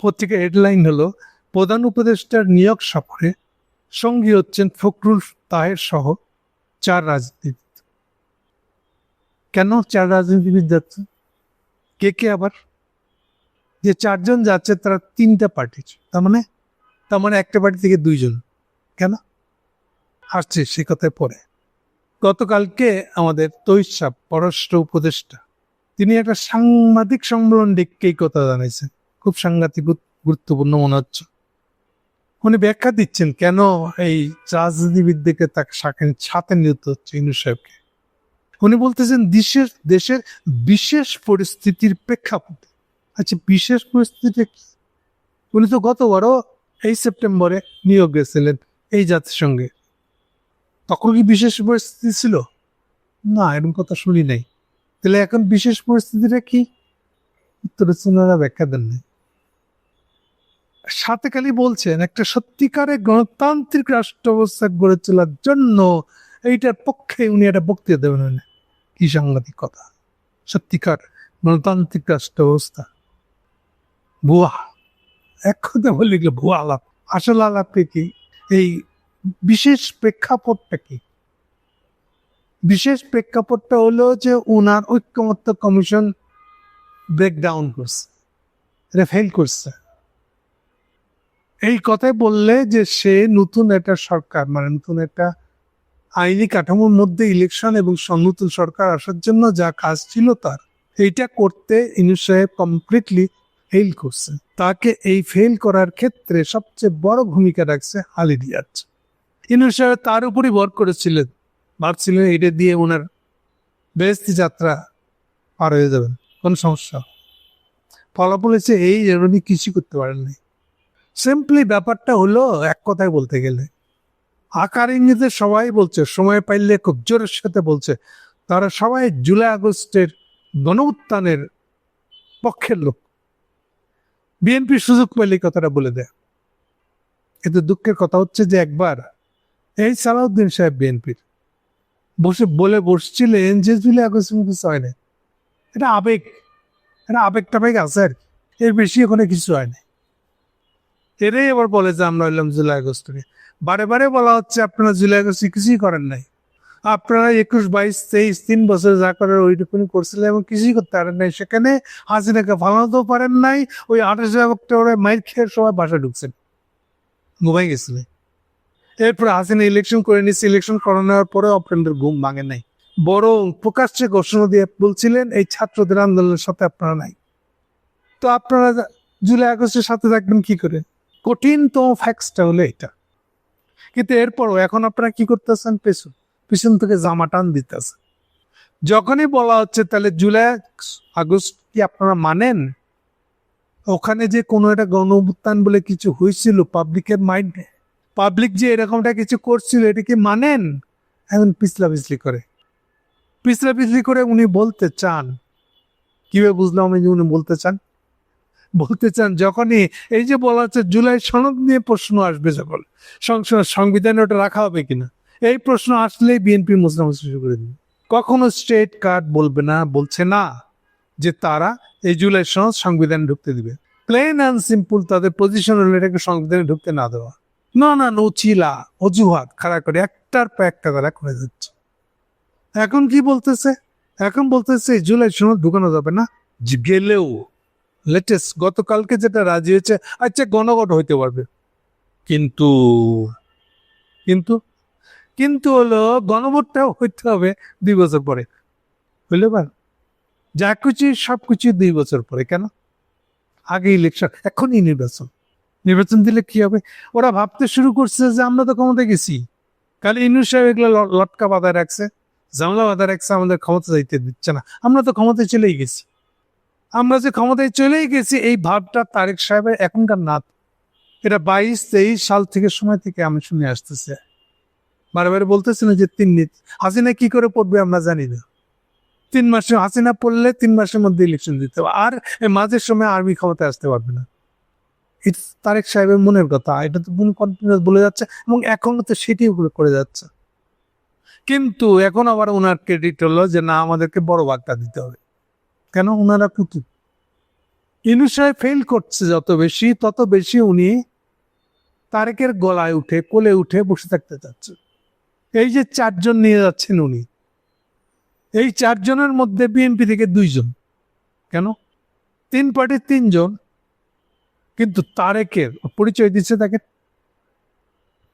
পত্রিকার হেডলাইন হলো, প্রধান উপদেষ্টার নিয়োগ সফরে সঙ্গী হচ্ছেন ফখরুল তাহের সহ চার রাজনীতিবিদ। কেন চার রাজনীতিবিদ যাচ্ছে? কে কে আবার? যে চারজন যাচ্ছে, তারা তিনটা পার্টি তার মানে তার মানে একটা পার্টি থেকে দুইজন। কেন? আসছে সে কথায় পরে। গতকালকে আমাদের তৈশাব, পররাষ্ট্র উপদেষ্টা, তিনি একটা সাংবাদিক সম্মেলন ডেকে কথা জানাইছেন খুব সাংঘাতিক গুরুত্বপূর্ণ মনে হচ্ছে। উনি ব্যাখ্যা দিচ্ছেন কেন এই রাজনীতিবিদদেরকে তাকে সাথে নিতে হচ্ছে ইউনুস সাহেবকে। উনি বলতেছেন দেশের দেশের বিশেষ পরিস্থিতির প্রেক্ষাপটে। আচ্ছা বিশেষ পরিস্থিতি কি? উনি তো গতবারও এই সেপ্টেম্বরে নিয়োগ গেছিলেন এই জাতিসংঘে। তখন কি বিশেষ পরিস্থিতি ছিল? না, এরকম কথা শুনি নাই। তাহলে এখন বিশেষ পরিস্থিতিটা কি? উত্তরে ব্যাখ্যা দেন নাই সাথে খালি বলছেন, একটা সত্যিকারে গণতান্ত্রিক রাষ্ট্র ব্যবস্থা গড়ে তোলার জন্য এইটার পক্ষে উনি একটা বক্তৃতা দেবেন কি সাংঘাতিক কথা। সত্যিকার গণতান্ত্রিক রাষ্ট্র ব্যবস্থা ভুয়া। এক কথা বললে গেলে ভুয়া আলাপ। আসল আলাপে কি? এই বিশেষ প্রেক্ষাপটটা কি? বিশেষ প্রেক্ষাপটটা হলো যে উনার ঐক্যমত্য কমিশন ব্রেকডাউন করছে। এটা ফেল করছে। এই কথাই বললে যে সে নতুন একটা সরকার মানে নতুন একটা আইনি কাঠামোর মধ্যে ইলেকশন এবং নতুন সরকার আসার জন্য যা কাজ ছিল তার এইটা করতে ইনুস সাহেব কমপ্লিটলি ফেল করছে। তাকে এই ফেল করার ক্ষেত্রে সবচেয়ে বড় ভূমিকা রাখছে হালিদিয়াজ ইনুস সাহেব তার উপরই ভর করেছিলেন, ভাবছিলেন এটা দিয়ে ওনার বেস্তি যাত্রা পার হয়ে যাবেন কোন সমস্যা। ফলাফল হচ্ছে এই উনি কিছুই করতে পারেননি। সিম্পলি ব্যাপারটা হলো এক কথায় বলতে গেলে। আকার ইঙ্গিতে সবাই বলছে, সময় পাইলে খুব জোরের সাথে বলছে। তারা সবাই জুলাই আগস্টের গণ উত্থানের পক্ষের লোক। বিএনপি সুযোগ এই কথাটা বলে দেয়। কিন্তু দুঃখের কথা হচ্ছে যে একবার এই সালাউদ্দিন সাহেব বিএনপির বসে বলে বসছিলেন যে জুলাই আগস্ট কিছু হয় না এটা আবেগ। এটা আবেগ টাবেগ আছে আর। এর বেশি ওখানে কিছু হয় না এরাই আবার বলে যে, আমরা হইলাম জুলাই আগস্টে বারে বারে বলা হচ্ছে, আপনারা জুলাই আগস্টে কিছুই করেন নাই। আপনারা একুশ, বাইশ, তেইশ, তিন বছর যা করার ওইটুকুনি করছিলেন এবং কিছুই করতে পারেন নাই। সেখানে হাসিনাকে ফালাতেও পারেন নাই। ওই আঠাশে অক্টোবরে মাইর খেয়ে সবাই বাসা ঢুকছেন। ঘুমাই গেছিলেন। এরপর হাসিনা ইলেকশন করে নিচ্ছে ইলেকশন করানোর পরে আপনাদের ঘুম ভাঙে নাই। বরং প্রকাশ্যে ঘোষণা দিয়ে বলছিলেন, এই ছাত্রদের আন্দোলনের সাথে আপনারা নাই। তো আপনারা জুলাই আগস্টের সাথে থাকবেন কি করে? কঠিনতম ফ্যাক্সটা হলো এটা। কিন্তু এরপরও এখন আপনারা কি করতেছেন? পেছন পিছন থেকে জামা টান দিতেছেন। যখনই বলা হচ্ছে তাহলে জুলাই, আগস্ট কি আপনারা মানেন? ওখানে যে কোনো একটা গণ বলে কিছু হয়েছিল পাবলিকের মাইন্ডে পাবলিক যে এরকমটা কিছু করছিল, এটা কি মানেন? এখন পিছলা পিছলি করে। পিছলা পিছলি করে উনি বলতে চান। কীভাবে বুঝলাম আমি যে উনি বলতে চান? বলতে চান, যখনই এই যে বলা হচ্ছে জুলাই সনদ নিয়ে প্রশ্ন আসবে যখন সংসদ সংবিধানে ওটা রাখা হবে কিনা? এই প্রশ্ন আসলেই বিএনপি মুসলিম শুরু করে দিবে। কখনো স্টেট কার্ড বলবে না, বলছে না যে তারা এই জুলাই সনদ সংবিধানে ঢুকতে দিবে। প্লেন অ্যান্ড সিম্পল তাদের পজিশন হলো এটাকে সংবিধানে ঢুকতে না দেওয়া। না না নচিলা অজুহাত, খাড়া করে, একটার পর একটা তারা করে যাচ্ছে। এখন কি বলতেছে? এখন বলতেছে জুলাই সনদ ঢুকানো যাবে না। গেলেও লেটেস্ট গতকালকে যেটা রাজি হয়েছে আচ্ছা গণগণ হইতে পারবে। কিন্তু কিন্তু কিন্তু হলো গণভোটটাও হইতে হবে দুই বছর পরে। বুঝলে পার যা কিছু সব কিছু দুই বছর পরে, কেন? আগে ইলেকশন এখনই নির্বাচন। নির্বাচন দিলে কি হবে? ওরা ভাবতে শুরু করছে যে আমরা তো ক্ষমতায় গেছি। খালি ইনু সাহেব এগুলো লটকা বাঁধা রাখছে। জামলা বাঁধা রাখছে, আমাদের ক্ষমতা যাইতে দিচ্ছে না। আমরা তো ক্ষমতায় চলেই গেছি। আমরা যে ক্ষমতায় চলেই গেছি, এই ভাবটা তারেক সাহেবের এখনকার না এটা বাইশ তেইশ সাল থেকে সময় থেকে আমি শুনে আসতেছে। বারে বারে বলতেছে না যে তিন নীতি। হাসিনা কি করে পড়বে আমরা জানি না। তিন মাসে হাসিনা পড়লে তিন মাসের মধ্যে ইলেকশন দিতে হবে। আর মাঝের সময় আর্মি ক্ষমতায় আসতে পারবে না। এটা তারেক সাহেবের মনের কথা, এটা তো মন কন্টিনিউস বলে যাচ্ছে এবং এখনও তো সেটি করে যাচ্ছে। কিন্তু এখন আবার ওনার ক্রেডিট হলো যে না, আমাদেরকে বড় ভাগটা দিতে হবে। কেন? ওনারা কুতুব। ইনুস সাহেব ফেল করছে যত বেশি, তত বেশি উনি তারেকের গলায় উঠে, কোলে উঠে বসে থাকতে চাচ্ছে। এই যে চারজন নিয়ে যাচ্ছেন উনি, এই চারজনের মধ্যে বিএনপি থেকে দুইজন। কেন? তিন পার্টির তিনজন, কিন্তু তারেকের পরিচয় দিচ্ছে তাকে।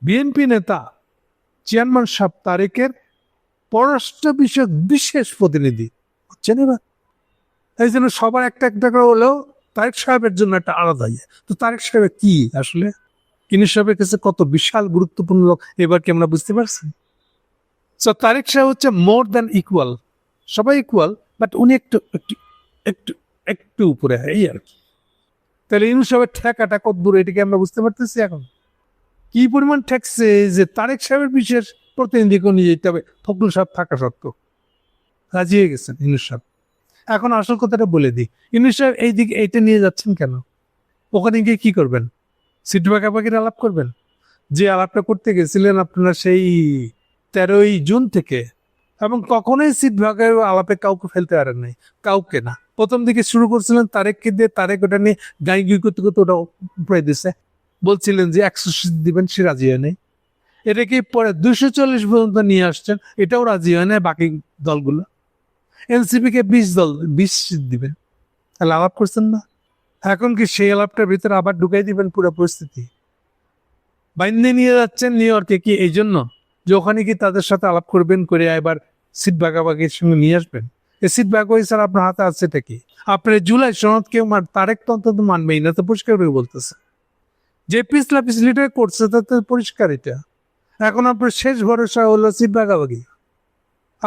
বিএনপি নেতা চেয়ারম্যান সাহেব তারেকের পররাষ্ট্র বিষয়ক বিশেষ প্রতিনিধি। বুঝছেন এবার? এই জন্য সবার একটা একটা করে হলেও তারেক সাহেবের জন্য একটা আলাদা ইয়ে। তো তারেক সাহেব কি আসলে? কিনি সাহেবের কাছে কত বিশাল গুরুত্বপূর্ণ লোক, এবার কি আমরা বুঝতে পারছি? তো তারেক সাহেব হচ্ছে মোর দ্যান ইকুয়াল সবাই ইকুয়াল বাট উনি একটু একটু একটু একটু উপরে, এই আর কি। তাহলে ইনু সাহেবের ঠেকাটা কত দূর, এটাকে আমরা বুঝতে পারতেছি এখন? কি পরিমাণ ঠেকছে যে তারেক সাহেবের বিশেষ প্রতিনিধিকে নিয়ে যেতে হবে, ফখরুল সাহেব থাকা সত্ত্বেও। রাজি হয়ে গেছেন ইনু সাহেব। এখন আসল কথাটা বলে দিই। ইনু সাহেব এই দিকে এইটা নিয়ে যাচ্ছেন কেন? ওখানে গিয়ে কি করবেন? সিট পাকাপাকির আলাপ করবেন? যে আলাপটা করতে গেছিলেন আপনারা সেই তেরোই জুন থেকে, এবং কখনোই সিট ভাগের আলাপে কাউকে ফেলতে পারেন নাই, কাউকে না। প্রথম দিকে শুরু করছিলেন তারেককে দিয়ে, তারেক ওটা নিয়ে গাই গুই করতে করতে ওটা উপরে দিছে। বলছিলেন যে একশো সিট দিবেন, সে রাজি হয় নাই। এটাকে পরে দুশো চল্লিশ পর্যন্ত নিয়ে আসছেন? এটাও রাজি হয় না বাকি দলগুলো। এনসিপি কে বিশ দল, বিশ দিবেন তাহলে আলাপ করছেন না? এখন কি সেই আলাপটার ভিতরে আবার ঢুকাই দিবেন পুরো পরিস্থিতি? বাইন্দে নিয়ে যাচ্ছেন নিউ ইয়র্কে কি এই জন্য? যে ওখানে কি তাদের সাথে আলাপ করবেন করে এবার সিট ভাগাভাগির সঙ্গে নিয়ে আসবেন? এই সিট ভাগাভাগি স্যার আপনার হাতে আছে এটা কি? আপনার জুলাই সনদ কেউ মান তারেক তো অন্তত মানবেই না, তো পরিষ্কার করে বলতেছে। যে পিছলা পিছলিটা করছে, তাতে পরিষ্কার এটা। এখন আপনার শেষ ভরসা হলো সিট ভাগাভাগি।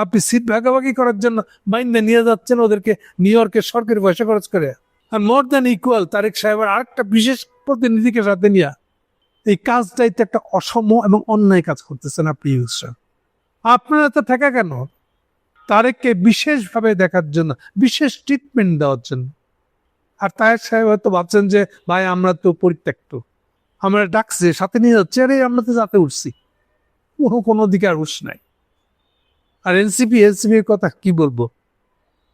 আপনি সিট ভাগাভাগি করার জন্য বাইন্দে নিয়ে যাচ্ছেন ওদেরকে নিউ ইয়র্কে সরকারি পয়সা খরচ করে। আর মোর দ্যান ইকুয়াল তারেক সাহেবের আরেকটা বিশেষ প্রতিনিধিকে সাথে নিয়ে এই কাজটাইতে একটা অসম এবং অন্যায় কাজ করতেছেন আপনি ইউজ সাহেব আপনারা তো ঠেকা কেন? তারেককে বিশেষভাবে দেখার জন্য, বিশেষ ট্রিটমেন্ট দেওয়ার জন্য। আর তারেক সাহেব হয়তো ভাবছেন যে, ভাই, আমরা তো পরিত্যক্ত। আমরা ডাকছে, সাথে নিয়ে যাচ্ছে, আরে আমরা তো যাতে উঠছি। কোনো কোনো দিকে আর উঠস নাই। আর এনসিপি এনসিপির কথা কি বলব?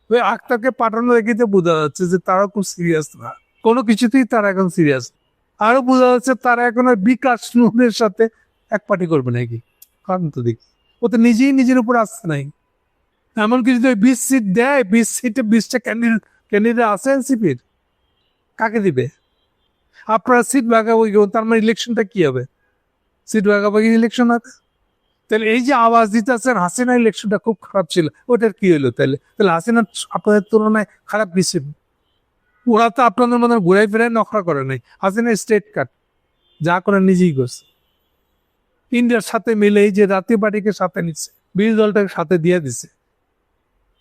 ওই আক্তারকে পাঠানো দেখিতে বোঝা যাচ্ছে যে তারা খুব সিরিয়াস না। কোনো কিছুতেই তারা এখন সিরিয়াস আরও বোঝা যাচ্ছে তারা এখন আর বিকাশ নূরের সাথে এক পার্টি করবে নাকি? কারণ তো দেখি। ও তো নিজেই নিজের উপর আসছে নাই। এমনকি যদি ওই বিশ সিট দেয়, বিশ সিটে বিশটা ক্যান্ডিডেট ক্যান্ডিডেট আছে এনসিপির? কাকে দিবে? আপনারা সিট ভাগাভাগি তার মানে ইলেকশনটা কি হবে? সিট ভাগাভাগি ইলেকশন হবে? তাহলে এই যে আওয়াজ দিতেছেন হাসিনা ইলেকশনটা খুব খারাপ ছিল। ওটার কি হলো তাহলে? তাহলে হাসিনা আপনাদের তুলনায় খারাপ বেশি। ওরা তো আপনাদের মনে ঘুরাই ফেরাই নখরা করে নাই। হাসিনা স্টেট কাট যা করে নিজেই করছে। ইন্ডিয়ার সাথে মিলে এই যে রাতে পার্টিকে সাথে নিচ্ছে, বিরোধী দলটাকে সাথে দিয়ে দিছে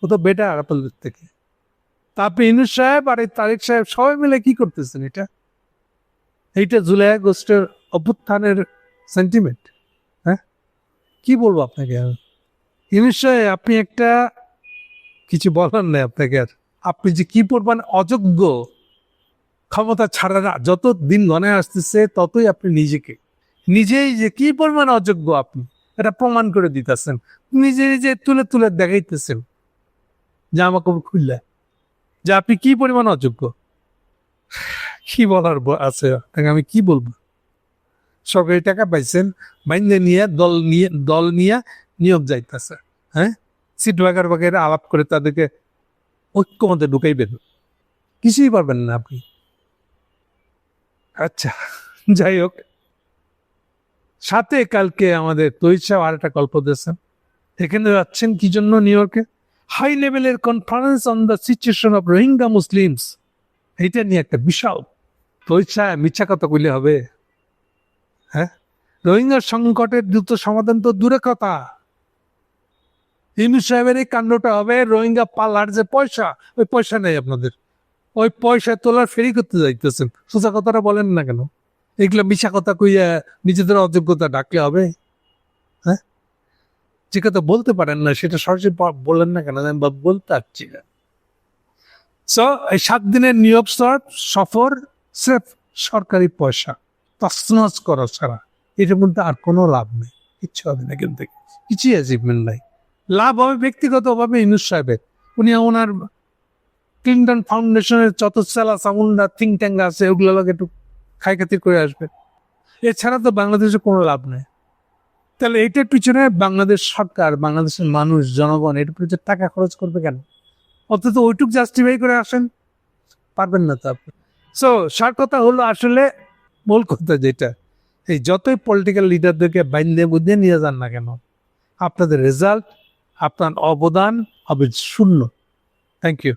ও তো বেটার আপনাদের থেকে। তারপরে ইনুস সাহেব আর এই তারেক সাহেব সবাই মিলে কি করতেছেন এটা? এইটা জুলাই আগস্টের অভ্যুত্থানের সেন্টিমেন্ট কি বলব আপনাকে আর? সাহেব আপনি একটা কিছু বলার নেই আপনাকে আর। আপনি যে কি পরিমাণ অযোগ্য ক্ষমতা ছাড়া যত দিন গনে আসতেছে, ততই আপনি নিজেকে। নিজেই যে কি পরিমাণ অযোগ্য আপনি, এটা প্রমাণ করে দিতেছেন। নিজে নিজে তুলে তুলে দেখাইতেছেন। জামা কাপড় খুললে। যে আপনি কি পরিমাণ অযোগ্য? কি বলার আছে? আমি কি বলব? সরকারি টাকা পাইছেন বাইন্দে নিয়ে দল নিয়ে দল নিয়ে নিয়োগ যাইতেছে হ্যাঁ? সিট বাগার বাগের আলাপ করে তাদেরকে ঐক্যমতে ঢুকাইবেন। কিছুই পারবেন না আপনি। আচ্ছা যাই হোক। সাথে কালকে আমাদের তৈরি আর একটা গল্প দিয়েছেন। এখানে যাচ্ছেন কি জন্য নিউ ইয়র্কে? হাই লেভেলের conference on the situation of Rohingya Muslims এইটা নিয়ে একটা বিশাল তৈরি মিথ্যা কথা কইলে হবে। রোহিঙ্গা সংকটের দ্রুত সমাধান তো দূরে কথা। ইনু সাহেবের এই কাণ্ডটা হবে রোহিঙ্গা পাল্লার যে পয়সা, ওই পয়সা নেই আপনাদের। ওই পয়সা তোলার ফেরি করতে যাইতেছেন। সোজা কথাটা বলেন না কেন? এগুলো মিশা কথা কইয়া নিজেদের অযোগ্যতা ডাকলে হবে। হ্যাঁ? যে কথা বলতে পারেন না, সেটা সরাসরি বলেন না কেন? আমি বলতে পারছি না। এই সাত দিনের নিয়োগ সফর, স্রেফ সরকারি পয়সা। তসনস করা ছাড়া এটার মধ্যে আর কোনো লাভ নেই। কিচ্ছু হবে না কিন্তু কিছুই অ্যাচিভমেন্ট নাই। লাভ হবে ব্যক্তিগতভাবে ইনুস সাহেবের। উনি ওনার ক্লিন্টন ফাউন্ডেশনের যত চালা চামুন্ডা থিঙ্ক ট্যাঙ্ক আছে, ওগুলো একটু খাই খাতির করে আসবে। এছাড়া তো বাংলাদেশে কোনো লাভ নেই। তাহলে এইটার পিছনে বাংলাদেশ সরকার, বাংলাদেশের মানুষ, জনগণ এটার পিছনে টাকা খরচ করবে কেন? অন্তত ওইটুক জাস্টিফাই করে আসেন? পারবেন না তো আপনি। সো সার কথা হলো আসলে মূল কথা যেটা। এই যতই পলিটিক্যাল লিডারদেরকে বাইন্দে বুঝিয়ে নিয়ে যান না কেন, আপনাদের রেজাল্ট আপনার অবদান হবে শূন্য। Thank you